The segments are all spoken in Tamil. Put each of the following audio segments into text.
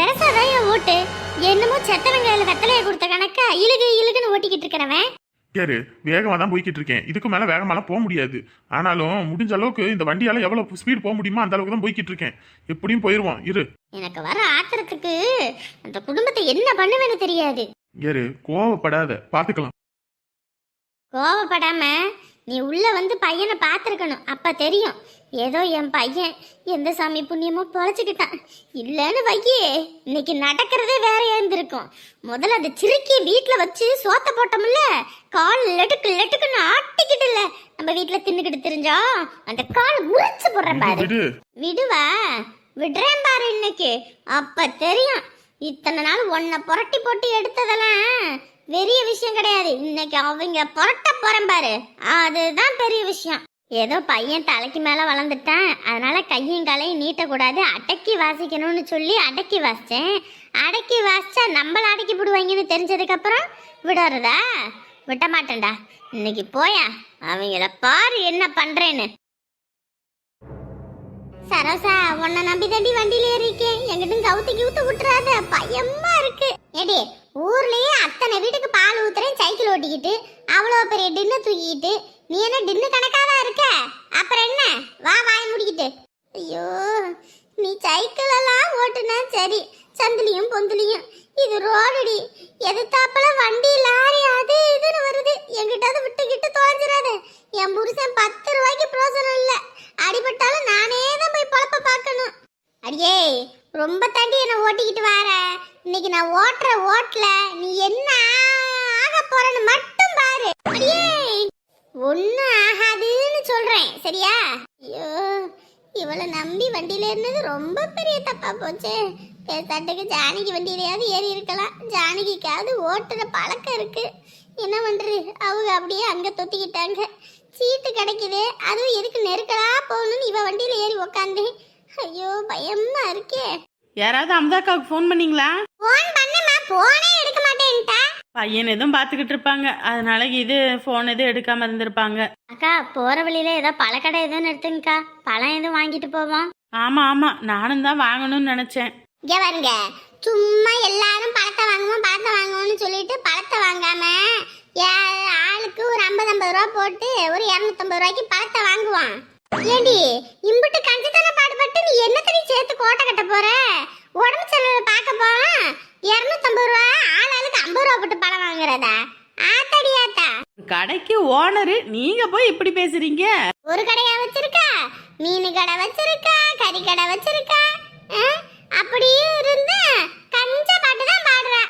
வெரசாதான் என் ஓட்டு? என்னமோ செத்த வெங்காயில வெத்தலைய கொடுத்த கணக்கா? இழுகு இழுகுன்னு ஓட்டிக்கிட்டு இருக்கிறவன். யாரு வேகமா தான் போய்கிட்டு இருக்கேன். இதுக்கு மேல வேகமாலாம் போக முடியாது. ஆனாலும் முடிஞ்ச அளவுக்கு இந்த வண்டியால எவ்வளவு ஸ்பீட் போக முடியுமோ அந்த அளவுக்கு தான் போய்கிட்டு இருக்கேன். எப்படியும் போயிருவோம். இரு. எனக்கு வர ஆத்திரத்துக்கு அந்த குடும்பத்தை என்ன பண்ணுவேன்னு தெரியாது. யாரு கோவப்படாத. பாத்துக்கலாம். கோவப்படாம நீ உள்ள வந்து பையனை பார்த்துருக்கணும். அப்ப தெரியும். ஏதோ என் பையன் எந்த சாமி புண்ணியமோ பொழைச்சிக்கிட்டான். இல்லைன்னு வையே. இன்னைக்கு நடக்கிறதே வேற இருந்திருக்கும். முதல்ல அந்த சிறுக்கி வீட்டில் வச்சு சோத்த போட்டோம்ல. கால் லெட்டுக்கு லெட்டுக்குன்னு ஆட்டிக்கிட்டுல நம்ம வீட்டில் தின்னுக்கிட்டு தெரிஞ்சா அந்த கால் உரிச்சு போடுறேன் பாரு. விடு. விடுவா? விடுறேன் பாரு இன்னைக்கு. அப்ப தெரியும். இத்தனை நாள் உன்னை புரட்டி போட்டு எடுத்ததெல்லாம் பெரிய விஷயம் கிடையாது. இன்னைக்கு அவங்க புரட்ட போறேன் பாரு. அதுதான் பெரிய விஷயம். ஏதோ பையன் தலைக்கு மேல வளர்ந்துட்டான். அதனால கையும் காலையும் நீட்டக்கூடாது. அடக்கி வாசிக்கணும்னு சொல்லி அடக்கி வாசிச்சேன். அடக்கி வாசிச்சா நம்மள அடக்கி விடுவாங்கன்னு தெரிஞ்சதுக்கு அப்புறம் விடறதா? விட மாட்டேன்டா. இன்னைக்கு போயா? அவங்கள பாரு என்ன பண்றேன்னு. சரோசா உன்னை நம்பி தாண்டி வண்டியில ஏறிக்கேன் எங்கிட்டும் கவுத்து கிவுத்து விட்டுறாத. பயமா இருக்கு. எடி ஊர்லயே அத்தனை வீட்டுக்கு பால் ஊத்துறேன் சைக்கிள் ஓட்டிக்கிட்டு அவ்வளோ பெரிய டின்னு தூக்கிக்கிட்டு நீ என்ன டின்னு கணக்காவா இருக்க? அப்புறம் என்ன? வா வாய் முடிக்கிட்டு. ஐயோ நீ சைக்கிள் எல்லாம் ஓட்டுனா சரி. சந்திலியும் பொந்திலியும். இது ரோடுடி எதிர்த்தாப்புல வண்டி லாரி அது இதுன்னு வருது. எங்கிட்ட விட்டுக்கிட்டு தொலைஞ்சிடாத என் புருஷன் பத்து ரூபாய்க்கு பிரோசனம் இல்லை. அடிபட்டாலும் நானே தான் போய் பழப்ப பார்க்கணும். அடியே ரொம்ப தாண்டி என்னை ஓட்டிக்கிட்டு வார இன்னைக்கு நான் ஓட்டுற ஓட்டல நீ என்ன ஆக போறன்னு மட்டும் பாரு. அடியே! ஒன்னும் ஆகாதுன்னு சொல்றேன். சரியா? ஐயோ இவளை நம்பி வண்டியில இருந்தது ரொம்ப பெரிய தப்பா போச்சு. பேசாட்டுக்கு ஜானகி வண்டியிலையாவது ஏறி இருக்கலாம். ஜானகிக்காவது ஓட்டுற பழக்கம் இருக்கு. என்ன பண்றது? அவங்க அப்படியே அங்க தொத்திக்கிட்டாங்க. சீட்டு கிடைக்குது அதுவும் எதுக்கு நெருக்கலா போகணும்னு இவ வண்டியில ஏறி உக்காந்தேன். ஐயோ பயமா இருக்கே. யாராவது அமுதாக்காவுக்கு ஃபோன் பண்ணீங்களா? போன் பண்ணமா போனே எடுக்க மாட்டேன்ட்டா. பையன் எதுவும் பார்த்துக்கிட்டு இருப்பாங்க. அதனால இது ஃபோன் எதுவும் எடுக்காம இருந்திருப்பாங்க. அக்கா போற வழியில ஏதோ பழக்கடை எதுவும் நிறுத்துங்கக்கா பழம் எதுவும் வாங்கிட்டு போவோம். ஆமா ஆமா. நானும் தான் வாங்கணும்னு நினைச்சேன். இங்க பாருங்க. சும்மா எல்லாரும் பழத்தை வாங்குவோம் பழத்தை வாங்குவோம்னு சொல்லிட்டு பழத்தை வாங்காம ஏ- ஆளுக்கு ஒரு ஐம்பது ஐம்பது ரூபா போட்டு ஒரு இரநூத்தம்பது ரூபாய்க்கு பழத்தை வாங்குவான். ஏண்டி இம்புட்டு கஞ்சத்தன பாடுபட்டு நீ என்னத்தடி சேர்த்து கோட்டை கட்ட போற? உடம்பு செலவு பார்க்க போறோம் இரநூத்தம்பது ரூபா ஆள் ஆளுக்கு ஐம்பது ரூபா போட்டு பழம் வாங்குறதா? ஆத்தாடி ஆத்தா. கடைக்கு ஓனரு நீங்க போய் இப்படி பேசுறீங்க? ஒரு கடையா வச்சிருக்கா? மீன் கடை வச்சிருக்கா கறி கடை வச்சிருக்கா? அப்படியே இருந்து கஞ்ச பாட்டு தான் பாடுறா.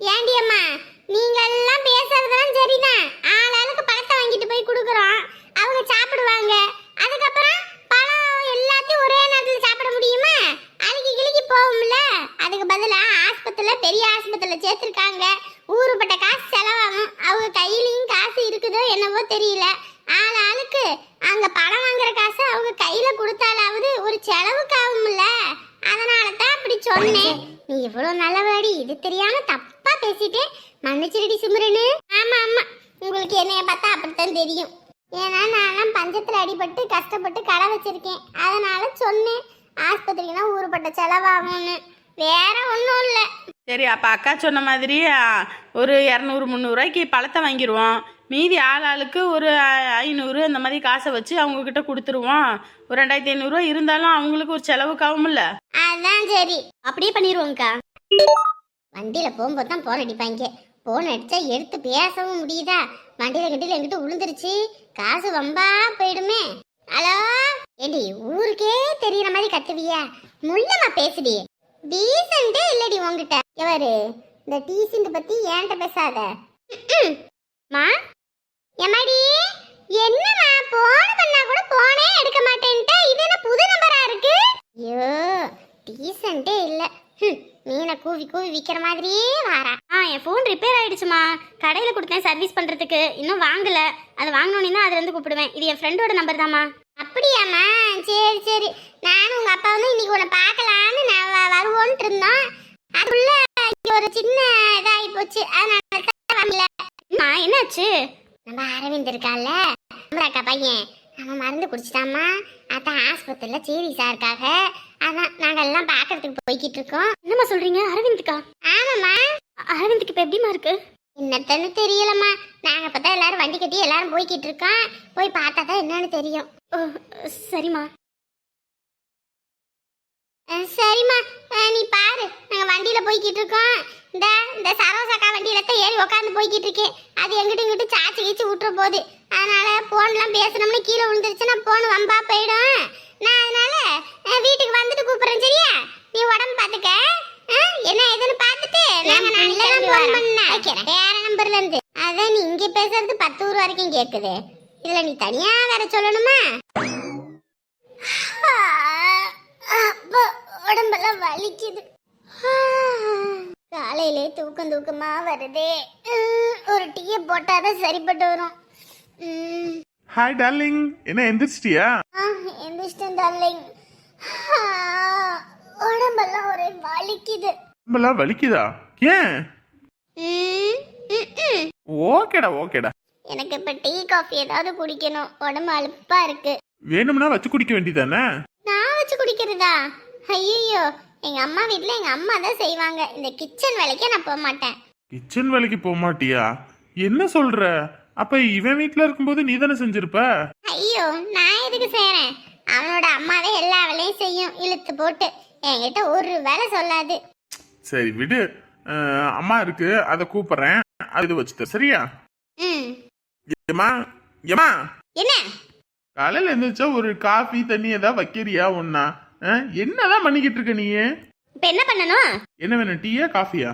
ஏண்டி அம்மா நீங்க எல்லாம் பேசுறதெல்லாம் சரிதான். ஆளாளுக்கு பழத்தை வாங்கிட்டு போய் கொடுக்குறோம். அவங்க சாப்பிடுவாங்க. அதுக்கப்புறம் பழம் எல்லாத்தையும் ஒரே நேரத்தில் சாப்பிட முடியுமா? அழுகி கிழக்கி போகும்ல. அதுக்கு பதிலாக ஆஸ்பத்திரியில் பெரிய ஆஸ்பத்திரியில் சேர்த்துருக்காங்க. ஊருப்பட்ட காசு செலவாகும். அவங்க கையிலையும் காசு இருக்குதோ என்னவோ தெரியல. ஆள் ஆளுக்கு அங்கே பணம் வாங்குற காசு அவங்க கையில் கொடுத்தாலாவது ஒரு செலவுக்கு ஆகும்ல அதனால தான் அப்படி சொன்னேன். நீ இவ்வளோ நல்லவாடி இது தெரியாம தப்பாக பேசிட்டு மன்னிச்சிருடி சிம்ரனு. ஆமாம் ஆமாம் உங்களுக்கு என்னைய பார்த்தா அப்படித்தான் தெரியும். ஏன்னா நான் பஞ்சத்துல அடிபட்டு கஷ்டப்பட்டு கடை வச்சிருக்கேன். அதனால சொன்னேன் ஆஸ்பத்திரிக்குனா ஊருப்பட்ட செலவாகும்னு. வேற ஒன்றும் இல்லை. சரி அப்ப அக்கா சொன்ன மாதிரி ஒரு இரநூறு முந்நூறுரூவாய்க்கு பழத்தை வாங்கிடுவோம் மீதி ஆள் ஆளுக்கு ஒரு ஐநூறு அந்த மாதிரி காசை வச்சு அவங்க கிட்ட கொடுத்துருவோம். ஒரு ரெண்டாயிரத்தி ஐநூறுரூவா இருந்தாலும் அவங்களுக்கு ஒரு செலவுக்கு ஆகும்ல அதான் சரி. அப்படியே பண்ணிடுவோம்க்கா வண்டியில போகும்போது தான் போன் அடிப்பாங்க. போன் அடிச்சா எடுத்து பேசவும் முடியுதா? வண்டியில கட்டில எங்கிட்ட விழுந்துருச்சு காசு வம்பா போயிடுமே. ஹலோ? ஏடி ஊருக்கே தெரியற மாதிரி கத்துவியா? முள்ளமா பேசுடி. டீசெண்டே இல்லடி உங்ககிட்ட எவரு? இந்த டீசெண்ட் பத்தி ஏன்ட்ட பேசாத. மா? எம்மாடி? என்னம்மா போன் பண்ணா கூட போனே எடுக்க மாட்டேன்ட்ட. இது என்ன புது நம்பரா இருக்கு? ஐயோ டீசெண்டே இல்ல. ஹம், மீனை கூவி கூவி விற்கிற மாதிரியே வாரா. ஆ என் ஃபோன் ரிப்பேர் ஆயிடுச்சுமா. கடையில் கொடுத்தேன் சர்வீஸ் பண்ணுறதுக்கு இன்னும் வாங்கலை. அது வாங்கணும்னா அதுலேருந்து கூப்பிடுவேன். இது என் ஃப்ரெண்டோட நம்பர் தாம்மா. அப்படியாம்மா? சரி சரி. நானும் உங்கள் அப்பா வந்து இன்னைக்கு உன்னை பார்க்கலான்னு நான் வருவோன்ட்டு இருந்தோம். அதுக்குள்ள ஒரு சின்ன இதாகி போச்சு. அதனால வரல அம்மா என்னாச்சு? நம்ம அரவிந்த் இருக்கான்ல. அக்கா பையன். அவன் மருந்து குடிச்சிட்டாமா அதான் ஆஸ்பத்திரியில் சீரியஸா இருக்காக அதான் நாங்க எல்லாம் பார்க்கறதுக்கு போய்கிட்டு இருக்கோம். என்னம்மா சொல்றீங்க? அரவிந்துக்கா? ஆமாம்மா. அரவிந்துக்கு இப்ப எப்படிமா இருக்கு? என்னத்தன்னு தெரியலம்மா. நாங்க பார்த்தா எல்லாரும் வண்டி கட்டி எல்லாரும் போய்கிட்டு இருக்கோம். போய் பார்த்தா தான் என்னன்னு தெரியும். ஓ, சரிம்மா. சரிம்மா. நீ பாரு. நாங்க வண்டியில போய்கிட்டு இருக்கோம். இந்த இந்த சரோசாக்கா வண்டியில தான் ஏறி உட்காந்து போய்கிட்டு இருக்கேன் அது எங்கிட்ட இங்கிட்டு சாச்சி கீச்சு விட்டுற போகுது அதனால போன்லாம் பேசணும்னு கீழே விழுந்துருச்சுன்னா போன் வம்பா போயிடும். நான் அதனால வீட்டுக்கு வந்துட்டு கூப்பிடுறேன் சரியா? நீ உடம்பு பாத்துக்க அஹ் என்ன ஏதுன்னு பார்த்துட்டு நாங்க நல்லா ஃபோன் பண்ணேன். வேற நம்பர்ல இருந்து. அதான் நீ இங்க பேசுறது பத்து ஊர் வரைக்கும் கேக்குது. இதுல நீ தனியா வேற சொல்லணுமா? அப்பா உடம்பெல்லாம் வலிக்குது. காலையிலே தூக்கம் தூக்கமா வருதே. ஒரு டீயை போட்டாதான் சரிப்பட்டு வரும். ஹாய் டார்லிங் என்ன எந்திரிச்சிட்டியா? எந்திரிச்சிட்டேன் டார்லிங் உடம்பெல்லாம் ஒரே வலிக்குது. உடம்பெல்லாம் வலிக்குதா? ஏன். ஓகேடா ஓகேடா. எனக்கு இப்ப டீ காஃபி ஏதாவது குடிக்கணும். உடம்பு அலுப்பா இருக்கு. வேணும்னா வச்சு குடிக்க வேண்டியதானே நான் வச்சு குடிக்கிறதா? ஐயோ எங்க அம்மா வீட்ல எங்க அம்மா தான் செய்வாங்க. இந்த கிச்சன் வேலைக்கே நான் போக மாட்டேன். கிச்சன் வேலைக்கு போக மாட்டியா? என்ன சொல்ற? அப்ப இவன் வீட்ல இருக்கும்போது நீ தானே செஞ்சிருப்ப? ஐயோ நான் எதுக்கு செய்றேன்? அவனோட அம்மாவே எல்லா வேலையும் செய்யும். இழுத்து போட்டு. என்கிட்ட ஒரு வேலை சொல்லாது. சரி விடு. அஹ், அம்மா இருக்கு. அதை கூப்பிடுறேன். அது வச்சுட்ட சரியா? ம். ஏமா ஏமா என்ன? காலையில எந்திரிச்சா ஒரு காஃபி தண்ணி ஏதாவது வைக்கிறியா ஒன்னா என்னதான் பண்ணிக்கிட்டு இருக்க நீ இப்ப என்ன பண்ணணும்? என்ன வேணும் டீயா காஃபியா?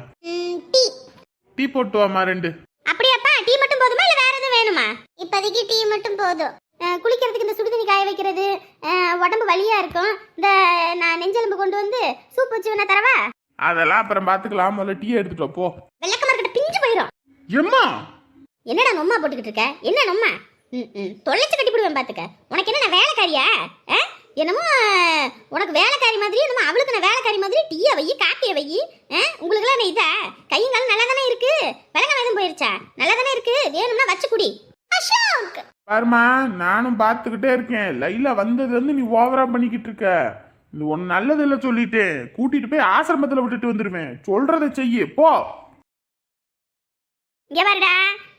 டீ. டீ போட்டு வாமா ரெண்டு. அப்படியாப்பா டீ மட்டும் போதுமா இல்ல வேற எதுவும் வேணுமா? இப்போதைக்கு டீ மட்டும் போதும். அஹ், குளிக்கிறதுக்கு இந்த சுடுதண்ணி காய வைக்கிறது அஹ், உடம்பு வலியா இருக்கும். இந்த நான் நெஞ்செலும்பு கொண்டு வந்து சூப் வச்சு வேணா தரவா? அதெல்லாம் அப்புறம் பாத்துக்கலாம் முதல்ல டீ எடுத்துட்டு வா, போ. வெள்ளக்க மார்க்கெட்ட பிஞ்சு போயிடும் எம்மா? என்னடா நொம்மா போட்டுக்கிட்டு இருக்க? என்ன நொம்மா? ம் ம். தொலைச்சு கட்டி போடுவேன் பாத்துக்க. உனக்கு என்ன நான் வேலைக்காரியா? ஆ? என்னமோ உனக்கு வேலைக்காரி மாதிரி என்னமோ அவளுக்கு நான் வேலைக்காரி மாதிரி டீயை வை காப்பியை வை. ஆ? உங்களுக்குலாம் என்ன இதா? கையும் காலம் நல்லா தானே இருக்கு? விலங்க எதுவும் போயிருச்சா? நல்லா தானே இருக்கு? வேணும்னா வச்சு குடி. அசோக்! பாருமா நானும் பார்த்துக்கிட்டே இருக்கேன். லைலா இருந்து நீ ஓவரா பண்ணிக்கிட்டு இருக்க. இது ஒன்னு நல்லது இல்ல சொல்லிட்டேன். கூட்டிட்டு போய் ஆசிரமத்துல விட்டுட்டு வந்துருவேன். சொல்றதை செய்யு. போ. இங்க பாருடா.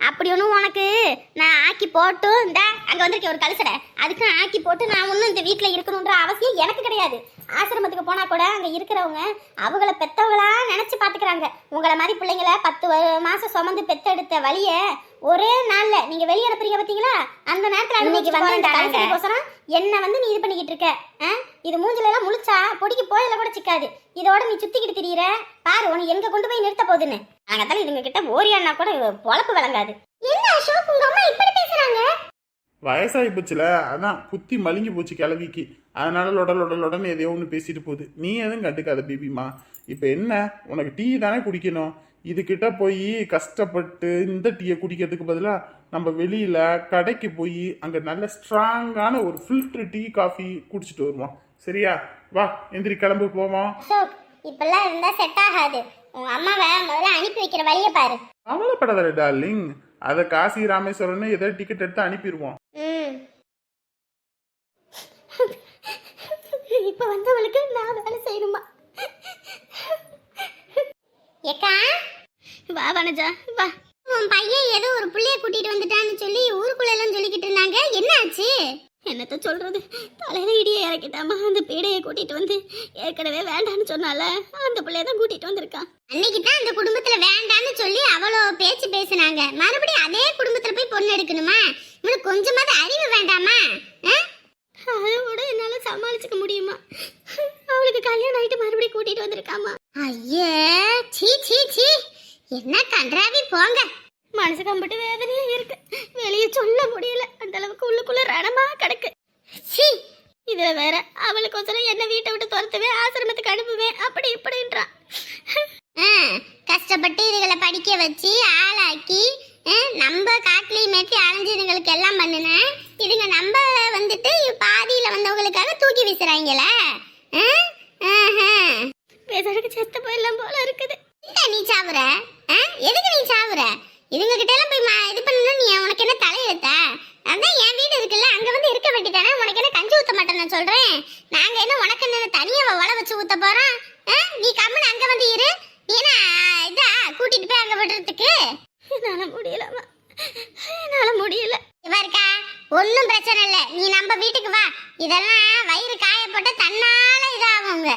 அப்படி ஒன்றும் உனக்கு. நான் ஆக்கி போட்டு இந்த அங்க வந்திருக்க ஒரு கலசடை அதுக்கு ஆக்கி போட்டு நான் ஒன்றும் இந்த வீட்டில் இருக்கணுன்ற அவசியம் எனக்கு கிடையாது. ஆசிரமத்துக்கு போனா கூட அங்க இருக்கிறவங்க அவங்கள பெத்தவங்களா நினைச்சு பாத்துக்கிறாங்க. உங்களை மாதிரி பிள்ளைங்கள பத்து மாசம் சுமந்து பெத்தெடுத்த வழிய ஒரே நாள்ல நீங்க வெளியே அனுப்புறீங்க பாத்தீங்களா? அந்த நேரத்துல வந்துட்டாங்க. கலசத்துக்கோசரம் என்ன வந்து நீ இது பண்ணிக்கிட்டு இருக்க? ஆ? இது மூஞ்சில எல்லாம் முழிச்சா பொடிக்கு போயில கூட சிக்காது. இதோட நீ சுத்திக்கிட்டு திரியிற. பாரு உனக்கு எங்க கொண்டு போய் நிறுத்த போகுதுன்னு. நாங்கத்தால இதுங்க கிட்ட ஓரியானா கூட பொழப்பு விளங்காது. என்ன அசோக் உங்க அம்மா இப்படி பேசுறாங்க? வயசாகி போச்சுல அதான் புத்தி மலிங்கி போச்சு கிளவிக்கு அதனால லொட லொட லொடன்னு எதையோ ஒன்று பேசிட்டு போகுது. நீ எதுவும் கண்டுக்காத பேபிமா இப்போ என்ன? உனக்கு டீ தானே குடிக்கணும். இதுகிட்ட போய் கஷ்டப்பட்டு இந்த டீயை குடிக்கிறதுக்கு பதிலாக நம்ம வெளியில கடைக்கு போய் அங்கே நல்ல ஸ்ட்ராங்கான ஒரு ஃபில்டர் டீ காஃபி குடிச்சிட்டு வருவோம். சரியா? வா எந்திரி கிளம்பு போவோம். இப்பெல்லாம் இருந்தா செட் ஆகாது. உங்க அம்மாவை முதல்ல அனுப்பி வைக்கிற வழியை பாரு. கவலைப்படாத டார்லிங் அதை காசி ராமேஸ்வரன் ஏதோ டிக்கெட் எடுத்து அனுப்பிடுவோம் ம். இப்ப வந்தவளுக்கு நான் வேலை செய்யணுமா? ஏக்கா? வா வனஜா வா. உன் பையன் ஏதோ ஒரு புள்ளைய கூட்டிட்டு வந்துட்டான்னு சொல்லி ஊருக்குள்ள எல்லாம் சொல்லிக்கிட்டு இருந்தாங்க. என்ன ஆச்சு? என்னத்த சொல்றது? தலையில இடியை இறக்கிட்டாமா அந்த பீடையை கூட்டிட்டு வந்து ஏற்கனவே வேண்டான்னு சொன்னால அந்த பிள்ளைய தான் கூட்டிட்டு வந்திருக்கான் அன்னைக்கு தான் அந்த குடும்பத்துல வேண்டான்னு சொல்லி அவ்வளோ பேச்சு பேசுனாங்க. மறுபடியும் அதே குடும்பத்துல போய் பொண்ணு எடுக்கணுமா? இவனுக்கு கொஞ்சமாவது அறிவு வேண்டாமா? ஆ? அதோட என்னால சமாளிச்சுக்க முடியுமா? அவளுக்கு கல்யாணம் ஆயிட்டு மறுபடியும் கூட்டிட்டு வந்திருக்காமா? ஐயே சீ சீ சீ. என்ன கன்றாவி போங்க. மனசு கம்பிட்டு வேதனையா இருக்கு. வெளியே சொல்ல முடியல. அந்த அளவுக்கு உள்ளுக்குள்ள ரணமா கிடக்கு. சீ இதுல வேற அவளுக்கு ஒசரம் என்ன வீட்டை விட்டு துரத்துவேன் ஆசிரமத்துக்கு அனுப்புவேன். அப்படி இப்படின்றான் கஷ்டப்பட்டு இதுகளை படிக்க வச்சு ஆளாக்கி நம்ம காட்டிலையும் மேட்டி அலைஞ்சதுங்களுக்கு எல்லாம் பண்ணுனேன். இதுங்க நம்ம வந்துட்டு பாதியில வந்தவங்களுக்காக தூக்கி வீசுறாங்களே ஆ? ஆஹா. பேசுறதுக்கு செத்து போயிடலாம் போல இருக்குது என்ன நீ சாவுற ஆ? எதுக்கு நீ சாவுற இதுங்க கிட்ட எல்லாம் போய் மா- இது பண்ணணும் நீ உனக்கு என்ன தலையெழுத்தா அதான் என் வீடு இருக்குல்ல அங்க வந்து இருக்க வேண்டியதானே உனக்கு என்ன கஞ்சி ஊத்த மாட்டேன் நான் சொல்றேன் நாங்க என்ன உனக்கு என்ன தனியா வள வச்சு ஊத்த போறோம் ஆ? நீ கம்முன்னு அங்க வந்து இரு நீ என்ன இதா கூட்டிட்டு போய் அங்க விடுறதுக்கு என்னால முடியலம்மா என்னால முடியல இவ இருக்கா ஒன்றும் பிரச்சனை இல்லை நீ நம்ம வீட்டுக்கு வா இதெல்லாம் வயிறு காயப்பட்டு தன்னால இதாகுங்க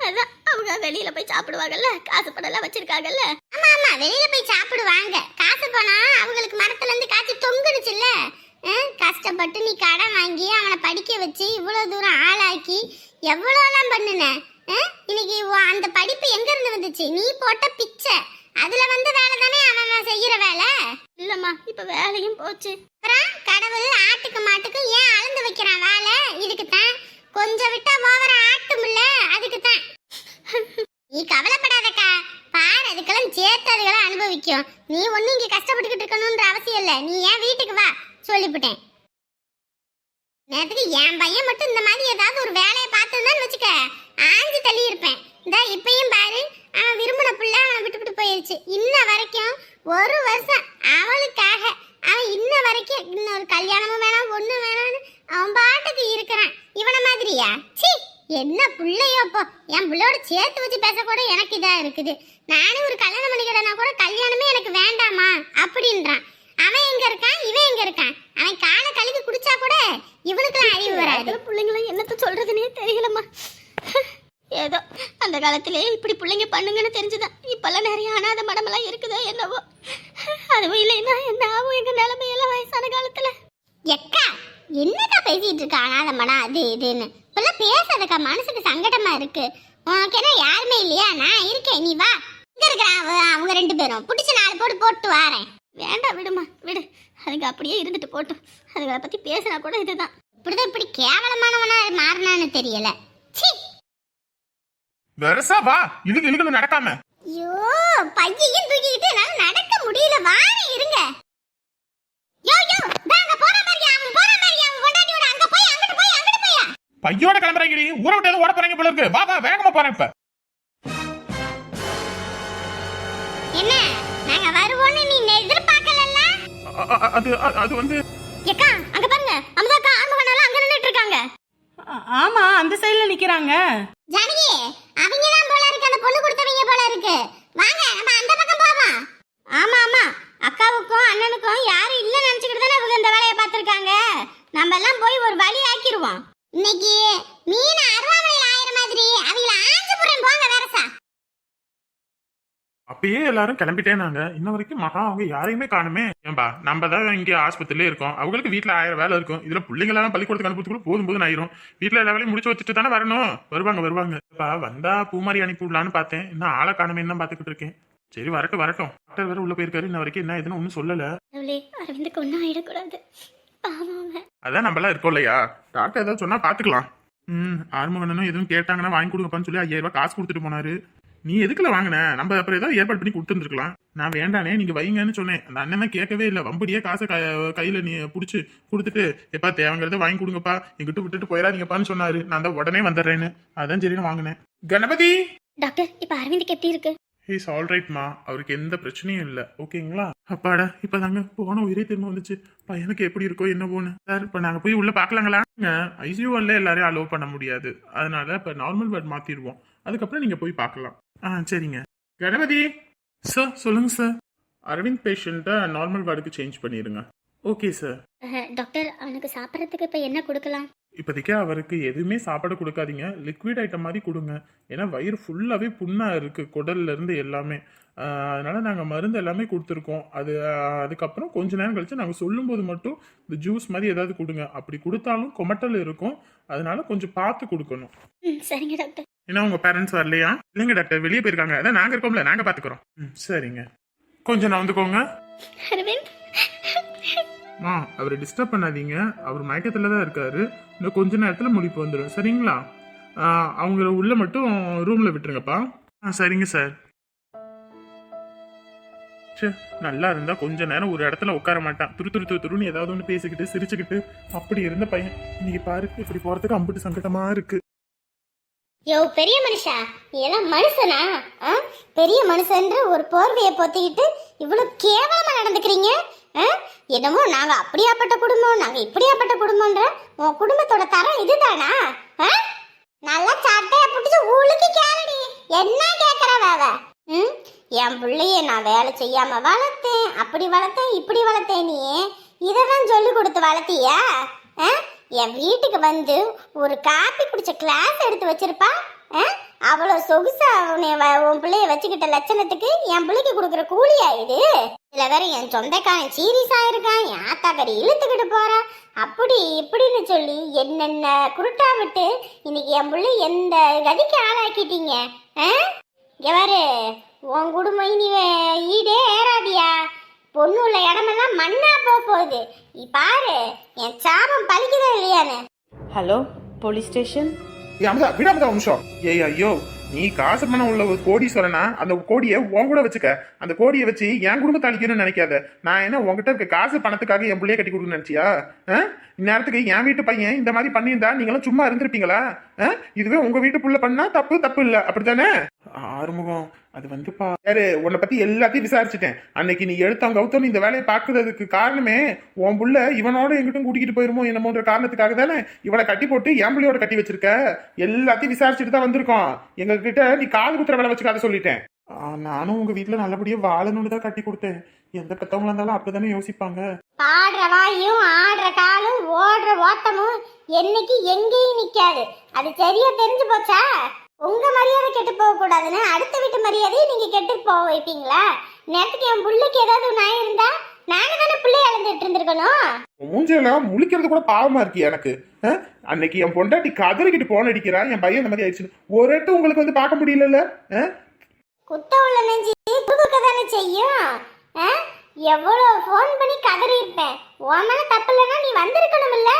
அதான் அவங்க வெளியில போய் சாப்பிடுவாங்கல்ல? காசு பணம் எல்லாம் வச்சிருக்காங்கல்ல? ஆமா ஆமா. வெளியில போய் சாப்பிடுவாங்க. காசு போனா அவங்களுக்கு மரத்துல இருந்து காய்ச்சி தொங்குடுச்சுல்ல ஆ, கஷ்டப்பட்டு நீ கடன் வாங்கி அவனை படிக்க வச்சு இவ்வளவு தூரம் ஆளாக்கி எவ்வளோலாம் பண்ணுன? இன்னைக்கு அந்த படிப்பு எங்க இருந்து வந்துச்சு? நீ போட்ட பிச்சை. அதுல வந்த வேலை தானே அவன் செய்யற வேலை? இல்லம்மா இப்ப வேலையும் போச்சு. அப்புறம் கடவுள் ஆட்டுக்கு மாட்டுக்கு ஏன் அளந்து வைக்கிறான் வேலை? இதுக்கு தான். கொஞ்சம் விட்டா ஓவர ஆட்டும்ல? அதுக்கு தான். நீ கவலைப்படாதக்கா. பாரு அதுக்கெல்லாம் சேர்த்து அதுக்கெல்லாம் அனுபவிக்கும். நீ ஒன்றும் இங்கே கஷ்டப்பட்டுக்கிட்டு இருக்கணுன்ற அவசியம் இல்லை. நீ ஏன் வீட்டுக்கு வா. சொல்லிவிட்டேன் நேரத்துக்கு என் பையன் மட்டும் இந்த மாதிரி ஏதாவது ஒரு வேலையை பார்த்துருந்தான்னு வச்சுக்க. ஆஞ்சு தள்ளி இருப்பேன் இந்த இப்பயும் பாரு அவன் விரும்பின பிள்ளை அவன் விட்டு விட்டு போயிருச்சு. இன்ன வரைக்கும் ஒரு வருஷம் அவளுக்காக அவன் இன்ன வரைக்கும் இன்னொரு கல்யாணமும் வேணாம் ஒன்றும் வேணாம்னு அவன் பாட்டுக்கு இருக்கிறான். இவனை மாதிரியா? சி என்ன புள்ளையோ அப்போ என் புள்ளையோட சேர்த்து வச்சு பேச கூட எனக்கு இதா இருக்குது. நானே ஒரு கல்யாணம் பண்ணிக்கிறேன்னா கூட கல்யாணமே எனக்கு வேண்டாமா? அப்படின்றான். அவன் எங்க இருக்கான்? இவன் எங்க இருக்கான்? அவன் காலை கழுவி குடிச்சா கூட இவனுக்குலாம் அறிவு வராது. பிள்ளைங்களும் என்னத்த சொல்றதுனே தெரியலம்மா. ஏதோ அந்த காலத்திலே இப்படி பிள்ளைங்க பண்ணுங்கன்னு தெரிஞ்சுதான். இப்பெல்லாம் நிறைய அனாதை மடமெல்லாம் இருக்குதோ என்னவோ. அதுவும் இல்லைன்னா என்ன ஆகும் எங்க நிலைமையெல்லாம் வயசான காலத்துல? எக்கா என்னக்கா பேசிட்டு இருக்கா அனாதமடா அது இதுன்னு. இப்பெல்லாம் பேசாதக்கா மனசுக்கு சங்கடமா இருக்கு. உனக்கு என்ன யாருமே இல்லையா? நான் இருக்கேன் நீ வா. இங்க இருக்கிற அவ- அவங்க ரெண்டு பேரும். பிடிச்ச நாலு போட்டு போட்டு வாரேன். வேண்டாம் விடுமா விடு. அதுங்க அப்படியே இருந்துட்டு போட்டும். அதுகளை பத்தி பேசினா கூட இதுதான். இப்படிதான் இப்படி கேவலமானவனா மாறினான்னு தெரியல. வெரசா வா. இழுக்கு இழுக்குன்னு நடக்காம. ஐயோ பையையும் தூக்கிக்கிட்டு என்னால நடக்க முடியல. வாரேன் இருங்க. யோ யோ! பையோட கிளம்புறீங்க ஊரை விட்டு ஓட போறீங்க போல இருக்கு. வா வா வேகமா போறேன் இப்ப. என்ன? நாங்க வருவோம்னு நீ எதிர்பார்க்கலல்ல? அது அது வந்து ஏக்கா அங்க பாருங்க. அமுதாக்கா ஆன்மகனால அங்க நின்னுட்டு இருக்காங்க. ஆமா அந்த சைடுல நிக்கிறாங்க. ஜானகி அவங்க தான் போல இருக்கு. அந்த பொண்ணு கொடுத்தவங்க போல இருக்கு. வாங்க நம்ம அந்த பக்கம் போவோம் ஆமா ஆமா. அக்காவுக்கும் அண்ணனுக்கும் யாரும் இல்ல நினைச்சுக்கிட்டு தானே இவங்க இந்த வேலையை பார்த்திருக்காங்க. நம்ம எல்லாம் போய் ஒரு வழி ஆக்கிருவோம். இன்னைக்கு மீன் அருவாமனையில் ஆயிர மாதிரி. அவங்கள ஆஞ்சு போடுறேன் போங்க வேறசா. அப்பயே எல்லாரும் கிளம்பிட்டேனாங்க இன்ன வரைக்கும் மகா அவங்க யாரையுமே காணுமே. ஏன்பா நம்ம தான் இங்க ஆஸ்பத்திரியில இருக்கோம். அவங்களுக்கு வீட்ல ஆயிரம் வேலை இருக்கும். இதுல பிள்ளைங்களெல்லாம் பள்ளிக்கூடத்துக்கு அனுப்புறதுக்குள்ள போதும் போதும் ஆயிரும். வீட்ல எல்லா வேலையும் முடிச்சு வச்சுட்டு தானே வரணும்? வருவாங்க வருவாங்க. இப்ப வந்தா பூமாரி அனுப்பி விடலான்னு பார்த்தேன். இன்னும் ஆளை காணுமே தான் பாத்துக்கிட்டு இருக்கேன். சரி வரட்டும் வரட்டும். டாக்டர் வேற உள்ள போயிருக்காரு. இன்ன வரைக்கும் என்ன எதுன்னு ஒன்னும் சொல்லல. அரவிந்துக்கு ஒன்றும் ஆயிடக்கூடாது. அதான் நம்மளாம் இருக்கோம் இல்லையா? டாக்டர் ஏதாவது சொன்னா பாத்துக்கலாம். ம் ஆறுமுகனும் எதுவும் கேட்டாங்கன்னா வாங்கி கொடுங்கப்பான்னு சொல்லி ஐயாயிரம் ரூபாய் காசு கொடுத்துட்டு போனாரு. நீ எதுக்குல வாங்கின? நம்ம அப்புறம் ஏதாவது ஏற்பாடு பண்ணி கொடுத்துருந்துருக்கலாம். நான் வேண்டானே நீங்க வைங்கன்னு சொன்னேன். அந்த அண்ணன் கேட்கவே இல்லை. வம்படியே காசை க- கையில நீ புடிச்சு கொடுத்துட்டு எப்பா தேவைங்கிறத வாங்கி கொடுங்கப்பா. எங்கிட்ட விட்டுட்டு போயிடாதீங்கப்பான்னு சொன்னாரு. நான் தான் உடனே வந்துடுறேன்னு. அதான் சரின்னு வாங்கினேன். கணபதி! டாக்டர் இப்ப அரவிந்துக்கு எப்படி இருக்கு? ஹீஸ் ஆல்ரைட்மா அவருக்கு எந்த பிரச்சனையும் இல்லை. ஓகேங்களா? அப்பாடா இப்பதாங்க போன உயிரே திரும்ப வந்துச்சு. பையனுக்கு எப்படி இருக்கோ என்ன போன்னு சார் இப்போ நாங்கள் போய் உள்ளே பார்க்கலாங்களா ஐசியூவில் எல்லாரையும் அலோவ் பண்ண முடியாது. அதனால இப்போ நார்மல் வார்டு மாற்றிடுவோம் அதுக்கப்புறம் நீங்கள் போய் பார்க்கலாம் ஆ சரிங்க. கணபதி! சார் சொல்லுங்க சார் அரவிந்த் பேஷண்ட்டை நார்மல் வார்டுக்கு சேஞ்ச் பண்ணிடுங்க ஓகே சார் டாக்டர் அவனுக்கு சாப்பிட்றதுக்கு இப்போ என்ன கொடுக்கலாம்? இப்போதைக்கு அவருக்கு எதுவுமே சாப்பாடு கொடுக்காதீங்க. லிக்விட் ஐட்டம் மாதிரி கொடுங்க. ஏன்னா வயிறு ஃபுல்லாகவே புண்ணாக இருக்குது குடல்ல இருந்து எல்லாமே. அதனால நாங்கள் மருந்து எல்லாமே கொடுத்துருக்கோம். அது அதுக்கப்புறம் கொஞ்ச நேரம் கழிச்சு நாங்கள் சொல்லும்போது மட்டும் இந்த ஜூஸ் மாதிரி ஏதாவது கொடுங்க. அப்படி கொடுத்தாலும் கொமட்டல் இருக்கும். அதனால கொஞ்சம் பார்த்து கொடுக்கணும். சரிங்க டாக்டர். ஏன்னா உங்க பேரண்ட்ஸ் வரலையா? இல்லைங்க டாக்டர். வெளியே போயிருக்காங்க. அதான் நாங்கள் இருக்கோம்ல. நாங்கள் பார்த்துக்குறோம். ம் சரிங்க. கொஞ்சம் நவந்துக்கோங்க. அரவிந்த்? மா அவரை டிஸ்டர்ப் பண்ணாதீங்க. அவர் மயக்கத்தில் தான் இருக்காரு. இன்னும் கொஞ்ச நேரத்தில் முடிப்பு வந்துடும் சரிங்களா? அவங்கள உள்ள மட்டும் ரூமில் விட்டுருங்கப்பா. ஆ சரிங்க சார் ச்சே நல்லா இருந்தால் கொஞ்ச நேரம் ஒரு இடத்துல உட்கார மாட்டான். துரு துரு துரு துருன்னு ஏதாவது ஒன்று பேசிக்கிட்டு சிரிச்சுக்கிட்டு அப்படி இருந்த பையன். இன்னைக்கு பாரு இப்படி போகிறதுக்கு அம்புட்டு சங்கடமாக இருக்கு. யோ பெரிய மனுஷா நீ எல்லாம் மனுஷனா? ஆ? பெரிய மனுஷன்ற ஒரு போர்வையை பொத்திக்கிட்டு இவ்வளவு கேவலமா நடந்துக்கிறீங்க? என்னமோ நாங்க அப்படியாப்பட்ட குடும்பம் நாங்க இப்படியாப்பட்ட குடும்பம்ன்ற உன் குடும்பத்தோட தரம் இதுதானா? ஆ? நல்லா சட்டைய பிடிச்சி உளுக்கி கேளடி. என்ன கேக்குற வேவ? ம்? என் பிள்ளைய நான் வேலை செய்யாம வளர்த்தேன். அப்படி வளர்த்தேன் இப்படி வளர்த்தேன் நீ. இதெல்லாம் சொல்லி கொடுத்து வளர்த்தியா? ஆ? என் வீட்டுக்கு வந்து ஒரு காப்பி குடிச்ச கிளாஸ் எடுத்து வச்சிருப்பா. அவ்வளோ சொகுசா உன்னை உன் பிள்ளைய வச்சுக்கிட்ட லட்சணத்துக்கு என் பிள்ளைக்கு கொடுக்குற கூலியா இது? இதில் வேற என் சொந்தக்காரன் சீரியஸா இருக்கான் என் ஆத்தாக்கறி இழுத்துக்கிட்டு போறா. அப்படி இப்படின்னு சொல்லி என்னென்ன குருட்டா விட்டு இன்னைக்கு என் பிள்ளை எந்த கதிக்கு ஆளாக்கிட்டீங்க? ஆ? உன் குடும்பம் இனி ஈடே ஏறாதியா. பொண்ணு உள்ள இடமெல்லாம் மண்ணா போக போகுது. நீ பாரு என் சாபம் பழிக்குதா இல்லையான்னு. Hello police station? அமுதா விட அமுதா நிமிஷம். ஏய் ஐயோ நீ காசு பணம் உள்ள ஒரு கோடீஸ்வரனா அந்த கோடியை உன் கூட வச்சுக்க. அந்த கோடியை வச்சு என் குடும்பத்தை அழிக்கணும்னு நினைக்காத. நான் என்ன உன்கிட்ட இருக்க காசு பணத்துக்காக என் பிள்ளைய கட்டி கொடுக்கணும்னு நினைச்சியா? இந்நேரத்துக்கு என் வீட்டு பையன் இந்த மாதிரி பண்ணியிருந்தா நீங்களும் சும்மா இருந்திருப்பீங்களா? இதுவே உங்க வீட்டு புள்ள பண்ணா தப்பு தப்பு இல்ல. அப்படித்தானே? ஆறுமுகம் அது வந்துப்பா யாரு? உன்னை பத்தி எல்லாத்தையும் விசாரிச்சுட்டேன். அன்னைக்கு நீ எடுத்தவங்க கௌதம் இந்த வேலையை பார்க்கறதுக்கு காரணமே உன் புள்ள இவனோட எங்கிட்டும் கூட்டிகிட்டு போயிருமோ என்னமோன்ற காரணத்துக்காக தானே இவளை கட்டி போட்டு என் புள்ளையோட கட்டி வச்சிருக்க? எல்லாத்தையும் விசாரிச்சுட்டு தான் வந்திருக்கோம். எங்க கிட்ட நீ காது குத்துற வேலை வச்சுக்காத சொல்லிட்டேன். நானும் உங்க வீட்டுல நல்லபடியா வாழணும்னு தான் கட்டி கொடுத்தேன். எந்த பெத்தவங்களா இருந்தாலும் அப்படிதானே யோசிப்பாங்க. பாடுற வாயும் ஆடுற காலும் ஓடுற ஓட்டமும் என்னைக்கு எங்கேயும் நிக்காது. அது சரியா தெரிஞ்சு போச்சா? உங்க மரியாதை கெட்டு போக கூடாதுன்னு அடுத்த வீட்டு மரியாதையை நீங்க கெட்டு போக வைப்பீங்களா? நேரத்துக்கு என் புள்ளைக்கு ஏதாவது நான் இருந்தா நாங்க தானே பிள்ளைய அழுந்துட்டு இருந்திருக்கணும்? மூஞ்சியெல்லாம் முழிக்கிறது கூட பாவமா இருக்கு எனக்கு? அன்னைக்கு என் பொண்டாட்டி கதறிக்கிட்டு போன் அடிக்கிறா என் பையன் இந்த மாதிரி ஆயிடுச்சு ஒரு உங்களுக்கு வந்து பார்க்க முடியலல்ல? ஆ? குத்த உள்ள நெஞ்சு குதுக்க தானே செய்யும்? ஆ? ஃபோன் பண்ணி கதறி இருப்பேன். உன் மேல தப்பு இல்லைன்னா நீ வந்திருக்கணும்ல.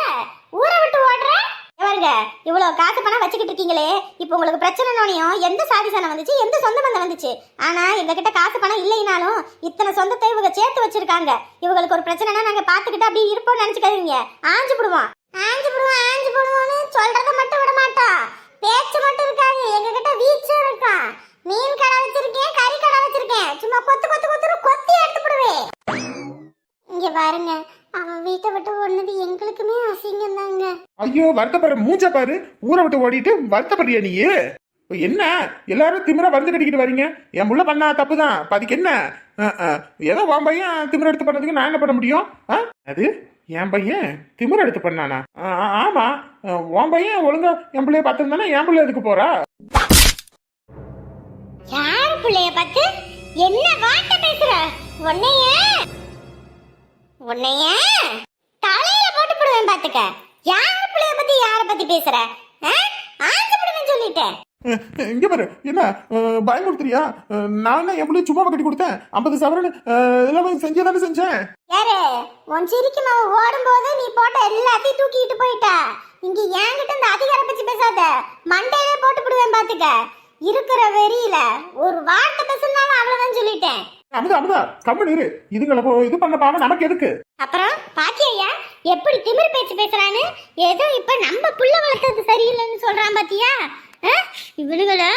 ஊரை விட்டு ஓடுற. பாருங்க இவ்வளோ காசு பணம் வச்சுக்கிட்டு இருக்கீங்களே. இப்போ உங்களுக்கு பிரச்சனைனோனையும் எந்த சாதி சனம் வந்துச்சு எந்த சொந்த பந்தம் வந்துச்சு? ஆனா எங்ககிட்ட காசு பணம் இல்லைனாலும் இத்தனை சொந்தத்தை இவங்க சேர்த்து வச்சிருக்காங்க. இவங்களுக்கு ஒரு பிரச்சனைனா நாங்க பாத்துக்கிட்டு அப்படியே இருப்போம்னு நினைச்சுக்காதீங்க. ஆஞ்சு போடுவோம் ஆஞ்சு போடுவோம் ஆஞ்சு போடுவோம்னு சொல்றத மட்டும் விட மாட்டோம் பேச்சு மட்டும் இருக்காது. எங்ககிட்ட வீச்சும் இருக்கான். மீன் கடை வச்சிருக்கேன் கறி கடை வச்சிருக்கேன். சும்மா கொத்து கொத்து கொத்து கொத்தி எடுத்து போடுவேன். இங்க பாருங்க அவன் வீட்டை விட்டு ஓடுனது எங்களுக்குமே அசிங்கம் தாங்க ஐயோ வருத்தப்படுற மூஞ்ச பாரு. ஊரை விட்டு ஓடிட்டு வருத்தப்படுறியா நீ என்ன? எல்லாரும் திமிரா வந்து கட்டிக்கிட்டு வரீங்க? என் புள்ள பண்ணா தப்பு தான் அதுக்கு என்ன ஏதோ உன் பையன் திமிர எடுத்து பண்ணதுக்கு நான் என்ன பண்ண முடியும்? ஆ? அது என் பையன் திமிர எடுத்து பண்ணானா? ஆ, ஆ, ஆமா. உன் பையன் ஒழுங்கா என் பிள்ளைய பார்த்துருந்தானா? என் பிள்ளை எதுக்கு போறா? யார் பிள்ளைய பார்த்து என்ன வார்த்தை பேசுற? உன்னைய. உன்னைய. தலையில போட்டு போடுவேன் பாத்துக்க யார் பிள்ளைய பத்தி யார பத்தி பேசுற? ஆ? ஆஞ்சு போடுவேன் சொல்லிட்டேன். இங்க பாரு. என்ன பயமுறுத்துறியா? நான் பிள்ளைய சும்மா கட்டி கொடுத்தேன். ஐம்பது சவரன் எல்லாம் செஞ்சே தானே செஞ்சேன். யாரு? உன் சிரிக்கு மாவு ஓடும்போது நீ போட்ட எல்லாத்தையும் தூக்கிட்டு போயிட்ட. இங்க என்கிட்ட இந்த அதிகாரம் பத்தி பேசாத. மண்டையிலே போட்டு விடுவேன் பாத்துக்க இருக்கிற வெறியில ஒரு வார்த்தை பேசுனாலும் அவ்வளவுதான் சொல்லிட்டேன். அமுதா அமுதா கம்மன் இரு. இதுங்களை போ- இது பண்ண பாவம் நமக்கு எதுக்கு? அப்புறம் பாத்தியா எப்படி திமிர் பேச்சு பேசுறான்னு? ஏதோ இப்ப நம்ம புள்ள வளர்த்தது சரியில்லைன்னு சொல்றான் பாத்தியா? இவனுங்கள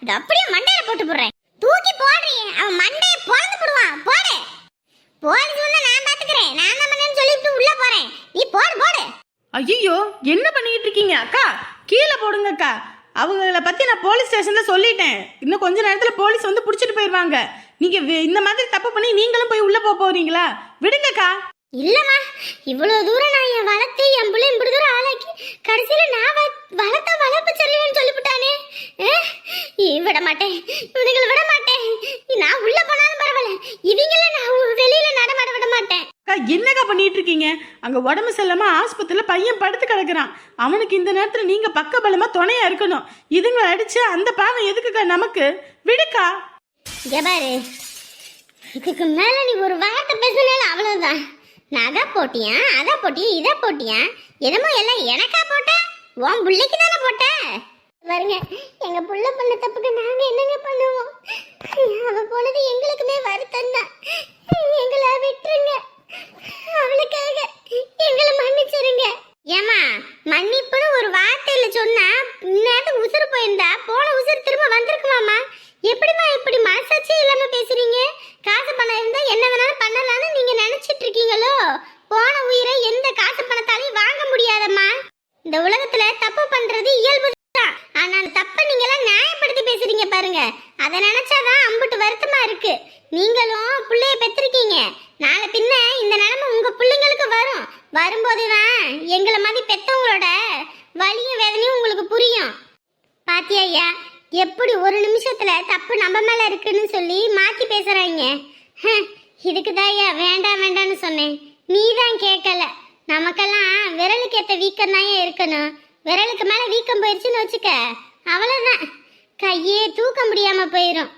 இது அப்படியே மண்டையில போட்டு போடுறேன். தூக்கி போடுறீங்க அவன் மண்டையை பொழந்து போடுவான். போடு. போலீஸ் வந்து நான் பாத்துக்கிறேன். நான் தான் பண்ணேன்னு சொல்லிட்டு உள்ள போறேன். நீ போடு போடு. ஐயோ என்ன பண்ணிக்கிட்டு இருக்கீங்க அக்கா? கீழே போடுங்க அக்கா. அவங்கள பற்றி நான் போலீஸ் ஸ்டேஷனில் சொல்லிட்டேன். இன்னும் கொஞ்ச நேரத்தில் போலீஸ் வந்து பிடிச்சிட்டு போயிடுவாங்க நீங்கள் இந்த மாதிரி தப்பு பண்ணி நீங்களும் போய் உள்ளே போக போகிறீங்களா விடுங்கக்கா. இல்லம்மா இவ்வளவு தூரம் நான் என் வளர்த்து என் பிள்ளை இப்படி தூரம் ஆளாக்கி கடைசியில நான் வளர்த்த வளர்ப்பு சரியில்லைன்னு சொல்லிவிட்டானே. விட மாட்டேன்? இவனுங்களை விட மாட்டேன். நான் உள்ள போனாலும் பரவாயில்ல. இவங்கள நான் வெளியில நடமாட விட மாட்டேன். அக்கா என்னக்கா பண்ணிட்டு இருக்கீங்க? அங்க உடம்பு செல்லாம ஆஸ்பத்திரியில பையன் படுத்து கிடக்குறான். அவனுக்கு இந்த நேரத்துல நீங்க பக்க பலமா துணையா இருக்கணும். இதுங்களை அடிச்சு அந்த பாவம் எதுக்குக்கா நமக்கு? விடுக்கா. இங்க பாரு. இதுக்கு மேல நீ ஒரு வார்த்தை பேசினாலும் அவ்வளவுதான். நகை போட்டியா? அதை போட்டியா? இதை போட்டியா? என்னமோ எல்லாம் எனக்கா போட்ட? உன் பிள்ளைக்கு தானே போட்ட? பாருங்க எங்க புள்ள பண்ண தப்புக்கு நாங்க என்னங்க பண்ணுவோம்? அவ போனது எங்களுக்குமே வருத்தம் தான். எங்களை விட்டுருங்க. அவளுக்காக எங்களை மன்னிச்சிருங்க. ஏமா மன்னிப்புன்னு ஒரு வார்த்தையில சொன்னா இந்நேரத்துக்கு உசுறு போயிருந்தா போன உசுறு திரும்ப வந்திருக்குமாமா எப்படிமா இப்படி மனசாட்சியே இல்லாமல் பேசுறீங்க? காசு பணம் இருந்தால் என்ன வேணாலும் பண்ணலாம்னு நீங்கள் நினச்சிட்டு இருக்கீங்களோ? போன உயிரை எந்த காசு பணத்தாலையும் வாங்க முடியாதம்மா. இந்த உலகத்தில் தப்பு பண்ணுறது இயல்பு தான். ஆனா தப்ப நீங்க நியாயப்படுத்தி பேசுறீங்க பாருங்க. அதை நினைச்சாதான் அம்புட்டு வருத்தமாக இருக்கு. நீங்களும் பிள்ளைய பெற்றிருக்கீங்க நாளை பின்ன இந்த நிலைமை உங்கள் பிள்ளைங்களுக்கு வரும். வரும்போது தான் எங்களை மாதிரி பெற்றவங்களோட வலியும் வேதனையும் உங்களுக்கு புரியும். பாத்தியா ஐயா? எப்படி ஒரு நிமிஷத்துல தப்பு நம்ம மேல இருக்குன்னு சொல்லி மாத்தி பேசுறாங்க? இதுக்கு இதுக்குதான் வேண்டாம் வேண்டாம்னு சொன்னேன். நீ தான் கேட்கல. நமக்கெல்லாம் விரலுக்கு ஏத்த வீக்கம் தான் இருக்கணும். விரலுக்கு மேல வீக்கம் போயிருச்சுன்னு வச்சுக்க. அவ்வளவுதான். கையே தூக்க முடியாம போயிடும்